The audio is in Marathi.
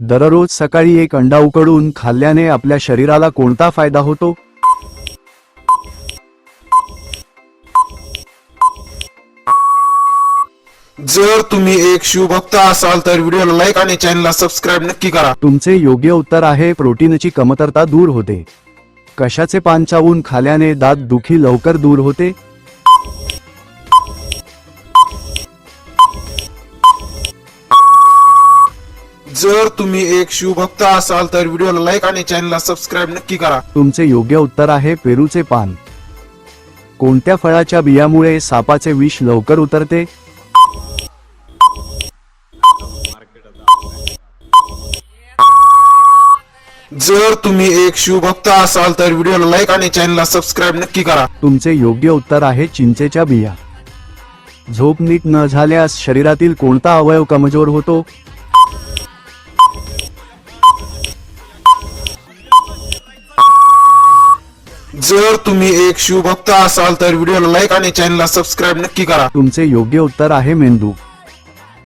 दररोज सकाळी एक अंडा उकडून खाल्ल्याने आपल्या शरीराला कोणता फायदा होतो? जर तुम्ही एक शिवभक्त असाल तर व्हिडिओला लाईक आणि चॅनलला सबस्क्राईब नक्की करा. तुमचे योग्य उत्तर आहे प्रोटीनची कमतरता दूर होते. कशाचे पान चावून खाल्याने दात दुखी लवकर दूर होते? जर तुम्ही एक शिवभक्त असाल तर व्हिडिओला लाईक आणि चॅनलला सबस्क्राईब नक्की करा. तुमचे योग्य उत्तर आहे पेरूचे पान. कोणत्या फळाच्या बियामुळे सापाचे विष लवकर उतरते? जर तुम्ही एक शिवभक्त असाल तर व्हिडिओला लाईक आणि चॅनलला सबस्क्राईब नक्की करा. तुमचे योग्य उत्तर आहे चिंचेच्या बिया. झोप नीट न झाल्यास शरीरातील कोणता अवयव कमजोर होतो? जर तुम्ही एक शिवभक्त असाल तर व्हिडिओला लाईक आणि चॅनलला सबस्क्राईब नक्की करा. तुमचे योग्य उत्तर आहे मेंदू.